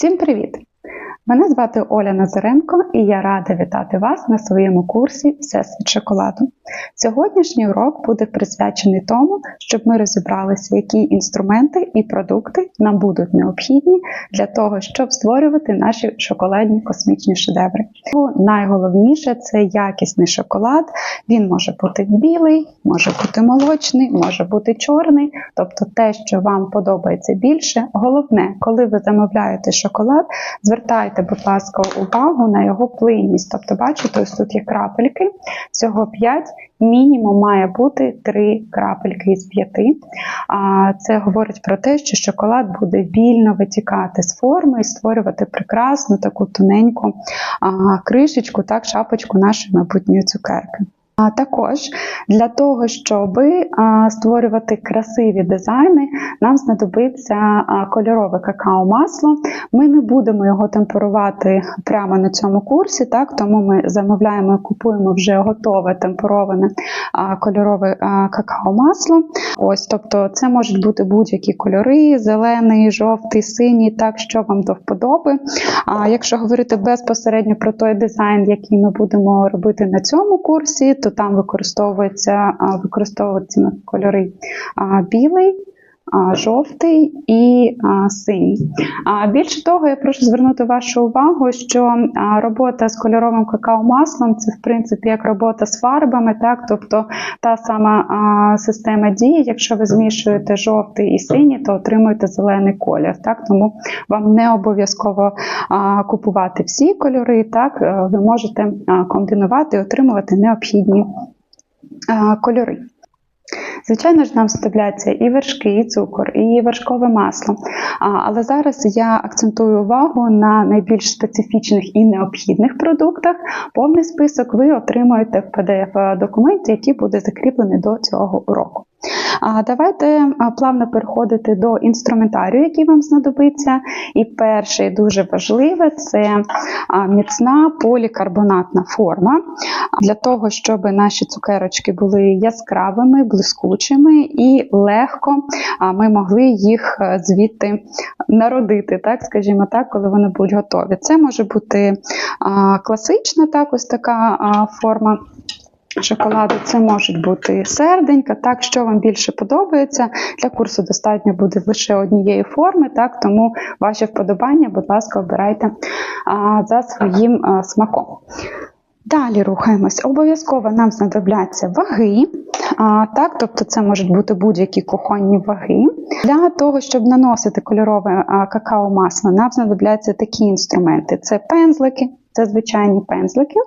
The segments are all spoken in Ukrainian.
Всім привіт! Мене звати Оля Назаренко і я рада вітати вас на своєму курсі Всесвіт шоколаду. Сьогоднішній урок буде присвячений тому, щоб ми розібралися, які інструменти і продукти нам будуть необхідні для того, щоб створювати наші шоколадні космічні шедеври. Найголовніше це якісний шоколад. Він може бути білий, може бути молочний, може бути чорний, тобто те, що вам подобається більше. Головне, коли ви замовляєте шоколад, звертайте, будь ласка, увагу на його плинність. Тобто, бачите, ось тут є крапельки, всього 5, мінімум має бути 3 крапельки із 5. Це говорить про те, що шоколад буде вільно витікати з форми і створювати прекрасну таку тоненьку кришечку, так, шапочку нашої майбутньої цукерки. А також для того, щоб створювати красиві дизайни, нам знадобиться кольорове какао-масло. Ми не будемо його темперувати прямо на цьому курсі, так тому ми замовляємо і купуємо вже готове темпероване кольорове какао-масло. Ось, тобто, це можуть бути будь-які кольори: зелений, жовтий, синій, так що вам до вподоби. А якщо говорити безпосередньо про той дизайн, який ми будемо робити на цьому курсі, то там використовується використовуються кольори білий, жовтий і синій. Більше того, я прошу звернути вашу увагу, що робота з кольоровим какао-маслом це, в принципі, як робота з фарбами, так? тобто та сама система дії, якщо ви змішуєте жовтий і синій, то отримуєте зелений колір. Так? Тому вам не обов'язково купувати всі кольори, так? Е, ви можете комбінувати і отримувати необхідні кольори. Звичайно ж, нам вставляться і вершки, і цукор, і вершкове масло. Але зараз я акцентую увагу на найбільш специфічних і необхідних продуктах. Повний список ви отримуєте в PDF-документі, який буде закріплений до цього уроку. Давайте плавно переходити до інструментарію, який вам знадобиться. І перше, і дуже важливе це міцна полікарбонатна форма. Для того, щоб наші цукерочки були яскравими, блискучими і легко ми могли їх звідти народити, так, скажімо так, коли вони будуть готові. Це може бути класична так, ось така форма шоколаду. Це можуть бути серденька, так, що вам більше подобається. Для курсу достатньо буде лише однієї форми, так, тому ваші вподобання, будь ласка, обирайте а, за своїм а, смаком. Далі рухаємось. Обов'язково нам знадобляться ваги, а, так, тобто це можуть бути будь-які кухонні ваги. Для того, щоб наносити кольорове какао-масло, нам знадобляться такі інструменти: це пензлики, це звичайні пензлики.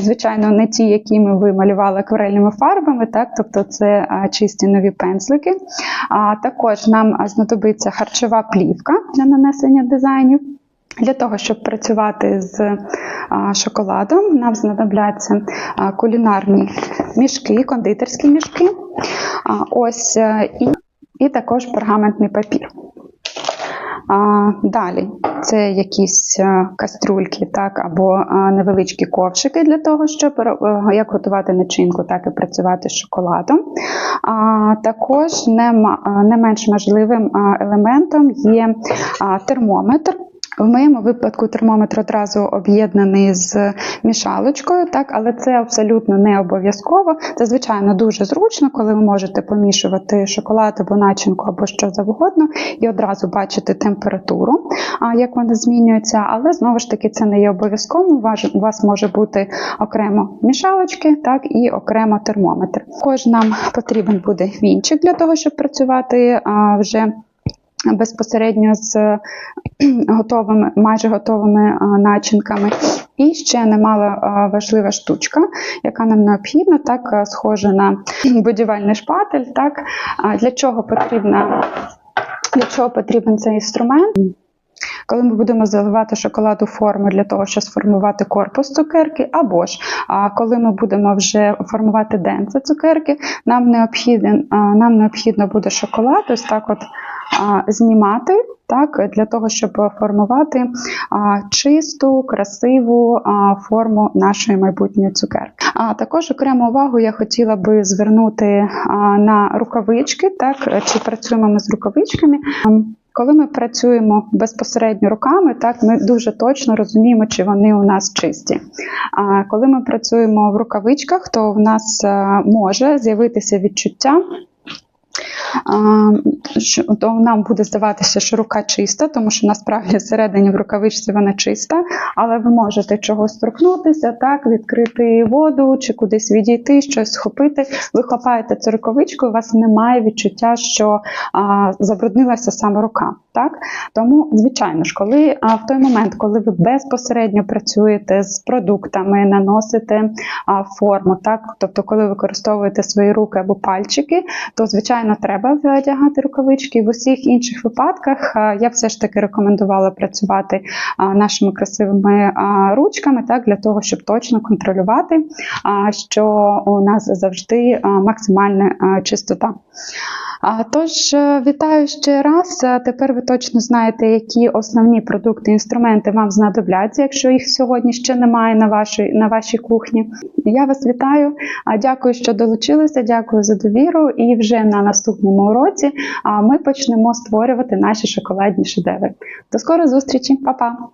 Звичайно, не ті, які ми вималювали акварельними фарбами, так, тобто це чисті нові пензлики. Також нам знадобиться харчова плівка для нанесення дизайнів. Для того, щоб працювати з шоколадом, нам знадобляться кулінарні мішки, кондитерські мішки. Ось е, і, і також пергаментний папір. А, Далі це якісь кастрюльки, каструльки, так, або е, невеличкі ковшики для того, щоб е, як готувати начинку, так і працювати з шоколадом. А, Також не, не менш важливим елементом є термометр. В моєму випадку термометр одразу об'єднаний з мішалочкою, так, але це абсолютно не обов'язково. Це, звичайно, дуже зручно, коли ви можете помішувати шоколад або начинку, або що завгодно, і одразу бачити температуру, як вона змінюється, але знову ж таки це не є обов'язково. У вас може бути окремо мішалочки, так, і окремо термометр. Також нам потрібен буде вінчик для того, щоб працювати вже безпосередньо з готовими, майже готовими начинками. І ще немало важлива штучка, яка нам необхідна, так схожа на будівельний шпатель. Так? Для чого потрібна, для чого потрібен цей інструмент? Коли ми будемо заливати шоколаду форму для того, щоб сформувати корпус цукерки, або ж коли ми будемо вже формувати денце цукерки, нам необхідно, нам необхідно буде шоколад ось так от знімати так, для того, щоб формувати чисту, красиву форму нашої майбутньої цукерки. А також окрему увагу я хотіла би звернути на рукавички, так, чи працюємо ми з рукавичками. коли ми працюємо безпосередньо руками, так ми дуже точно розуміємо, чи вони у нас чисті. А коли ми працюємо в рукавичках, то в нас може з'явитися відчуття. То нам буде здаватися, що рука чиста, тому що насправді всередині в рукавичці вона чиста, але ви можете чогось торкнутися, так, відкрити воду чи кудись відійти, щось схопити. Ви хапаєте цю рукавичку, і у вас немає відчуття, що а, забруднилася саме рука. Так? Тому, звичайно ж, коли а, в той момент, коли ви безпосередньо працюєте з продуктами, наносите а, форму, так? тобто, коли використовуєте свої руки або пальчики, то звичайно треба вдягати рукавички. В усіх інших випадках я все ж таки рекомендувала працювати нашими красивими ручками, так, для того, щоб точно контролювати, що у нас завжди максимальна чистота. А, Тож е, вітаю ще раз. Е, Тепер ви точно знаєте, які основні продукти, інструменти вам знадобляться, якщо їх сьогодні ще немає на вашій, на вашій кухні. Я вас вітаю. Дякую, що долучилися. Дякую за довіру. І вже на наступному уроці ми почнемо створювати наші шоколадні шедеври. До скорої зустрічі, Па-па!